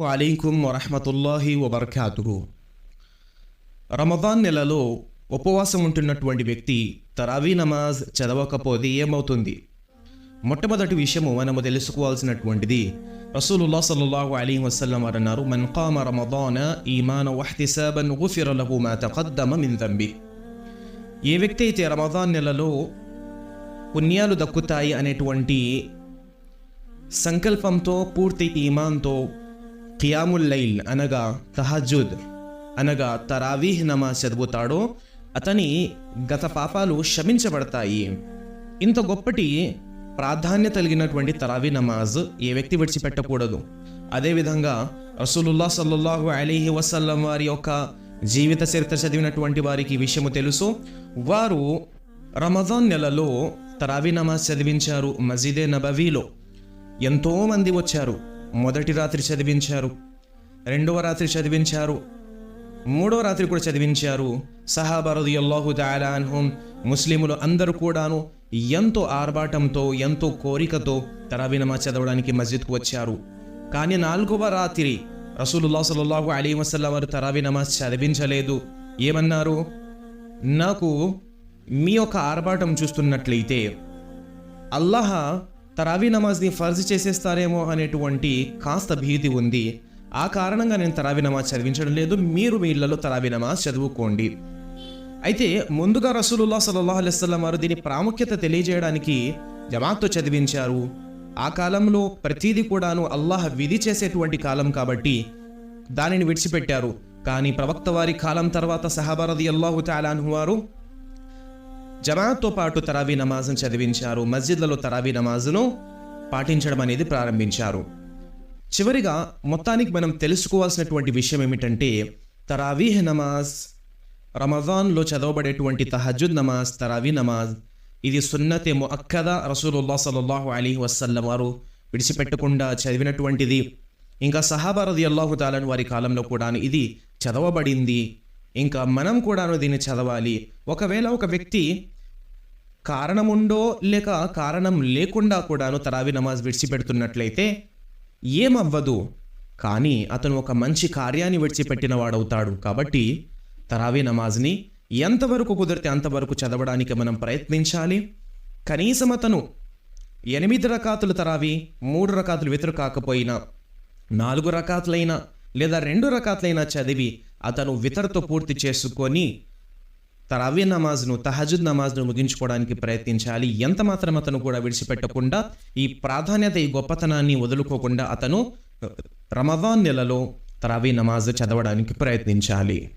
వలైకుం వరహమతుల్లాహి వబర్కాతుహు. రమదాన్ నెలలో ఉపవాసం ఉంటున్నటువంటి వ్యక్తి తరావీ నమాజ్ చదవకపోతే ఏమవుతుంది? మొట్టమొదటి విషయము మనము తెలుసుకోవాల్సినటువంటిది రసూలుల్లా సల్లల్లాహు అలీ వసల్లం వారు అన్నారు మన్ కామ రమదాన ఈమాన వహ్తిసాబన్ గుఫిరలహు మా తఖద్దమ మిన్ దంబి ఏ వ్యక్తి అయితే రమదాన్ నెలలో పుణ్యాలు దక్కుతాయి అనేటువంటి సంకల్పంతో పూర్తి ఈమాన్తో ఖియాముల్లైల్ అనగా తహజుద్ అనగా తరావీహ్ నమాజ్ చదువుతాడో అతని గత పాపాలు క్షమించబడతాయి ఇంత గొప్పటి ప్రాధాన్యత కలిగినటువంటి తరావీ నమాజ్ ఏ వ్యక్తి విడిచిపెట్టకూడదు. అదేవిధంగా రసూలుల్లా సల్లల్లాహు అలీహి వసల్లం వారి యొక్క జీవిత చరిత్ర చదివినటువంటి వారికి విషయము తెలుసు. వారు రమజాన్ నెలలో తరావీ నమాజ్ చదివించారు మజీదే నబవీలో. ఎంతోమంది వచ్చారు. మొదటి రాత్రి చదివించారు రెండవ రాత్రి చదివించారు మూడవ రాత్రి కూడా చదివించారు. సహాబరది అల్లాహు అన్హుం ముస్లిములు అందరూ కూడాను ఎంతో ఆర్భాటంతో ఎంతో కోరికతో తరావీ చదవడానికి మస్జిద్కు వచ్చారు. కానీ నాలుగవ రాత్రి రసూలుల్లా సల్లాహు అలీ వసల్లం వారు తరావీ నమాజ్ చదివించలేదు. ఏమన్నారు? నాకు మీ యొక్క ఆర్భాటం చూస్తున్నట్లయితే అల్లాహ తరావీ నమాజ్ని ఫర్జ్ చేసేస్తారేమో అనేటువంటి కాస్త భీతి ఉంది. ఆ కారణంగా నేను తరావీ నమాజ్ చదివించడం లేదు. మీరు మీ ఇళ్ళలో తరావీ నమాజ్ చదువుకోండి. అయితే ముందుగా రసూలుల్లా సల్లాహు అలైస్లం వారు దీని ప్రాముఖ్యత తెలియజేయడానికి జమాత్తో చదివించారు. ఆ కాలంలో ప్రతిదీ కూడాను అల్లాహ్ విధి చేసేటువంటి కాలం కాబట్టి దానిని విడిచిపెట్టారు. కానీ ప్రవక్త వారి కాలం తర్వాత సహాబారది అల్లాహు తాలాన్హు వారు జమాత్తో పాటు తరావీ నమాజ్ను చదివించారు. మస్జిద్లలో తరావీ నమాజ్ను పాటించడం అనేది ప్రారంభించారు. చివరిగా మొత్తానికి మనం తెలుసుకోవాల్సినటువంటి విషయం ఏమిటంటే తరావీహ్ నమాజ్ రమజాన్లో చదవబడేటువంటి తహజుద్ నమాజ్ తరావీ నమాజ్ ఇది సున్నతే ముఅక్కద రసూలుల్లా సలల్లాహు అలీ వసల్లం వారు విడిచిపెట్టకుండా చదివినటువంటిది. ఇంకా సహాబారది అల్లాహు తాలని వారి కాలంలో కూడా ఇది చదవబడింది. ఇంకా మనం కూడాను దీన్ని చదవాలి. ఒకవేళ ఒక వ్యక్తి కారణముండో లేక కారణం లేకుండా కూడాను తరావి నమాజ్ విడిచిపెడుతున్నట్లయితే ఏమవ్వదు. కానీ అతను ఒక మంచి కార్యాన్ని విడిచిపెట్టిన వాడవుతాడు. కాబట్టి తరావీ నమాజ్ని ఎంతవరకు కుదిరితే అంతవరకు చదవడానికి మనం ప్రయత్నించాలి. కనీసం అతను ఎనిమిది రకాతులు తరావి మూడు రకాతులు వెతురు కాకపోయినా నాలుగు రకాతులైనా లేదా రెండు రకాతులైనా చదివి అతను వితరతో పూర్తి చేసుకొని తరావీ నమాజ్ను తహజుద్ నమాజ్ను ముగించుకోవడానికి ప్రయత్నించాలి. ఎంత మాత్రం అతను కూడా విడిచిపెట్టకుండా ఈ ప్రాధాన్యత ఈ గొప్పతనాన్ని వదులుకోకుండా అతను రమదాన్ నెలలో తరావీ నమాజ్ చదవడానికి ప్రయత్నించాలి.